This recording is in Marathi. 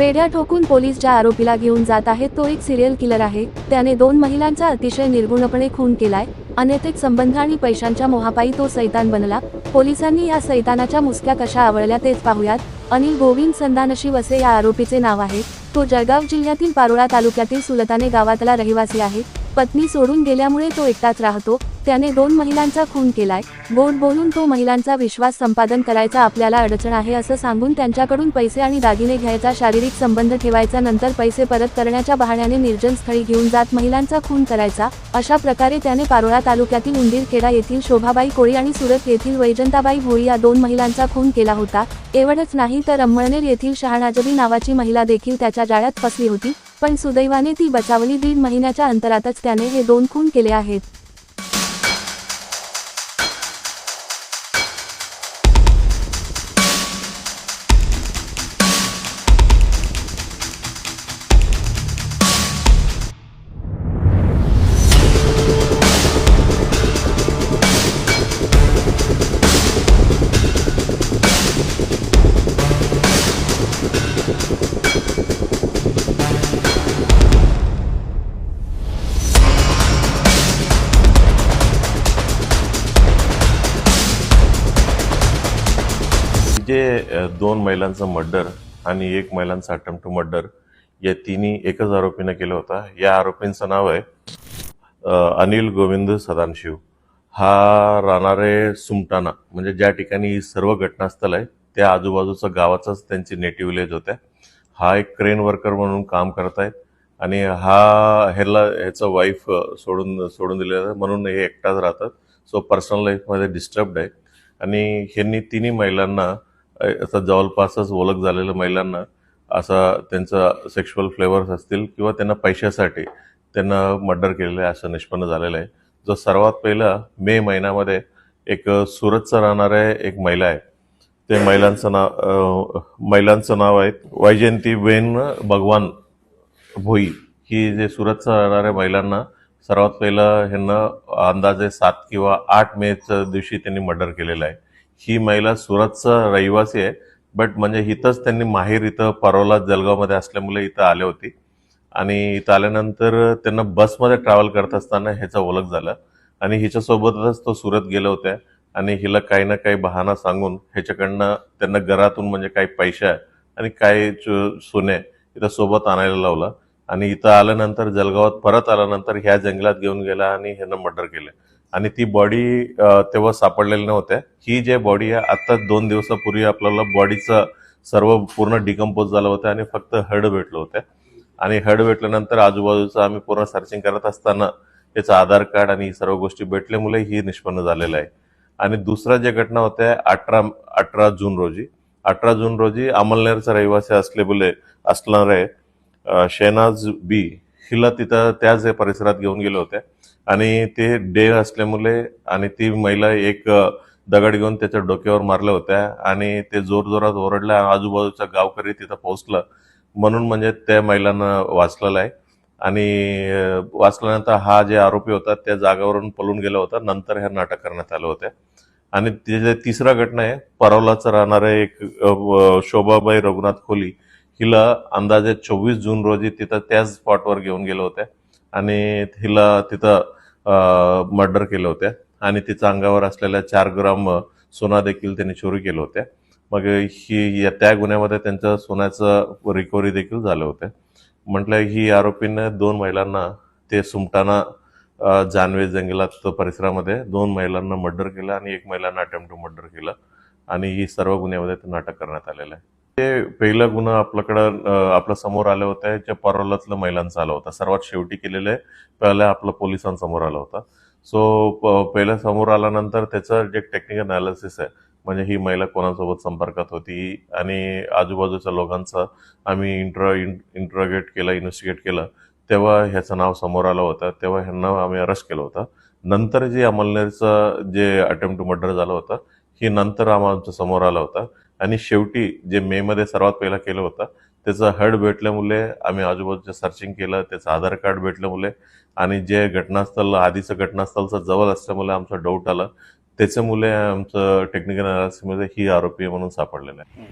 बेड्या ठोकून पोलीस ज्या आरोपीला घेऊन जात आहेत तो एक सिरियल किलर आहे. त्याने दोन महिलांचा अतिशय निर्गुणपणे खून केलाय. अनैतिक संबंध आणि पैशांच्या मोहापायी तो सैतान बनला. पोलिसांनी या सैतानाच्या मुसक्या कशा आवळल्या तेच पाहूयात. अनिल गोविंद संदानशिव असे या आरोपीचे नाव आहे. तो जळगाव जिल्ह्यातील पारोळा तालुक्यातील सुलताने गावातला रहिवासी आहे. पत्नी सोडून गेल्यामुळे तो एकटाच राहतो. त्याने दोन महिलांचा खून केलाय. गोड बोलून तो महिलांचा विश्वास संपादन करायचा आपल्याला अडचण आहे असं सांगून त्यांच्याकडून पैसे आणि दागिने घ्यायचा शारीरिक संबंध ठेवायचा नंतर पैसे परत करण्याच्या बहाण्याने निर्जन स्थळी घेऊन जात महिलांचा खून करायचा. अशा प्रकारे त्याने पारोळा तालुक्यातील उंदीरखेडा येथील शोभाबाई कोळी आणि सुरत येथील वैजंताबाई भोळी या दोन महिलांचा खून केला होता. एवढंच नाही तर अंमळनेर येथील शहानाजबी नावाची महिला देखील त्याच्या जाळ्यात फसली होती. पण सुदैवाने ती बचावली दीड महिन्याच्या अंतरातच त्याने हे दोन खून केले आहेत. म्हणजे, जे दोन महिलांचं मर्डर आणि एक महिलांचा अटेम्प्ट टू मर्डर या तिन्ही एकच आरोपीनं केलं होता. या आरोपींचं नाव आहे अनिल गोविंद सदानशिव. हा राहणारे सुमटाणा. म्हणजे ज्या ठिकाणी सर्व घटनास्थळ आहे त्या आजूबाजूचं गावाचाच त्यांची नेटिव्ह विलेज होत्या. हा एक क्रेन वर्कर म्हणून काम करत आहे आणि हा ह्याला ह्याचं वाईफ सोडून सोडून दिलेलं आहे. म्हणून हे एकटाच राहतात. सो पर्सनल लाईफमध्ये डिस्टर्ब्ड आहे. आणि ह्यांनी तिन्ही महिलांना असं जवळपासच ओळख झालेल्या महिलांना असा त्यांचा सेक्शुअल फ्लेवर्स असतील किंवा त्यांना पैशासाठी त्यांना मर्डर केलेलं आहे असं निष्पन्न झालेलं आहे. जो सर्वात पहिला मे महिन्यामध्ये एक सुरतचं राहणाऱ्या एक महिला आहे. ते महिलांचं नाव महिलांचं नाव आहे वैजयंती वेन भगवान भोई. ही जे सुरतचं राहणाऱ्या महिलांना सर्वात पहिलं ह्यांना अंदाजे सात किंवा आठ मेच्या दिवशी त्यांनी मर्डर केलेलं आहे. ही महिला सुरतचं रहिवासी आहे. बट म्हणजे इथंच त्यांनी माहेर इथं परोला जळगावमध्ये असल्यामुळे इथं आले होती. आणि इथं आल्यानंतर त्यांना बसमध्ये ट्रॅव्हल करत असताना ह्याचा ओळख झाला. आणि हिच्यासोबतच तो सुरत गेले होत्या आणि हिला काही ना काही बहाना सांगून ह्याच्याकडनं त्यांना घरातून म्हणजे काही पैसा आणि काही चु- सोने इथं सोबत आणायला लावलं. आणि इथं आल्यानंतर जळगावात परत आल्यानंतर ह्या जंगलात घेऊन गेला आणि ह्यानं मर्डर केलं. आणि ती बॉडी तेव्हा सापडलेली नव्हत्या ही जे बॉडी आहे आता दोन दिवसापूर्वी आपल्याला बॉडीचं सर्व पूर्ण डिकम्पोज झालं होतं आणि फक्त हड भेटलं होतं. आणि हड भेटल्यानंतर आजूबाजूचं आम्ही पूर्ण सर्चिंग करत असताना त्याचं आधार कार्ड आणि सर्व गोष्टी भेटल्यामुळे ही निष्पन्न झालेलं आहे. आणि दुसरा जे घटना होत्या अठरा अठरा जून रोजी. अठरा जून रोजी अमलनेरचा रहिवासी असलेले असणारे शेनाज बी हिला तिथं त्याच परिसरात घेऊन गेले होते. आणि ते डे असल्यामुळे आणि ती महिला एक दगड घेऊन त्याच्या डोक्यावर मारल्या होत्या. आणि ते जोरजोरात ओरडल्या. आजूबाजूचा गावकरी तिथं पोहोचलं. म्हणून म्हणजे त्या महिलांना वाचलेलं आहे. आणि वाचल्यानंतर हा जे आरोपी होता त्या जागावरून पळून गेला होता. नंतर ह्या नाटक करण्यात आलं होतं. आणि तिथे तिसरा घटना आहे परवलाचं राहणारे एक शोभाबाई रघुनाथ खोली हिला अंदाजे चोवीस जून रोजी तिथं त्याच स्पॉटवर घेऊन गेले होते. आणि हिला तिथं मर्डर केलं होते. आणि तिच्या अंगावर असलेल्या चार ग्राम सोना देखील त्यांनी चोरी केलं होते. मग ही या- त्या गुन्ह्यामध्ये त्यांचं सोन्याचं रिकव्हरी देखील झालं होतं. म्हटलं ही आरोपीने दोन महिलांना ते सुमटाना जानवे जंगलात परिसरामध्ये दोन महिलांना मर्डर केलं आणि एक महिलांना अटेम्प्ट टू मर्डर केलं. आणि ही सर्व गुन्ह्यामध्ये ते नाटक करण्यात आलेलं आहे. ते पहिला गुन्हा आपल्याकडं आपल्यासमोर आलं होतं. जे परोलातलं महिलांचा आला होता. सर्वात शेवटी केलेलं आहे पहिल्या आपलं पोलिसांसमोर आला होता. सो पहिल्या समोर आल्यानंतर त्याचं जे टेक्निकल अनालिसिस आहे म्हणजे ही महिला कोणासोबत संपर्कात होती आणि आजूबाजूच्या लोकांचं आम्ही इंट्रो इंट्रोगेट केलं इन्व्हेस्टिगेट केलं. तेव्हा ह्याचं नाव समोर आलं होतं. तेव्हा ह्यांना आम्ही अरेस्ट केलं होतं. नंतर जे अमलनेरचं जे अटेम्प्ट टू मर्डर झालं होतं ही नंतर आमच्यासमोर आलं होतं. आणि शेवटी जे मे मध्ये सर्वात पहिला केलं होतं त्याचं हड भेटल्यामुळे आम्ही आजूबाजूचं सर्चिंग केलं त्याचं आधार कार्ड भेटल्यामुळे आणि जे घटनास्थळ आधीचं घटनास्थळचं जवळ असल्यामुळे आमचं डाऊट आलं. त्याच्यामुळे आमचं टेक्निकल अनालिसिसमध्ये ही आरोपी म्हणून सापडलेलं आहे.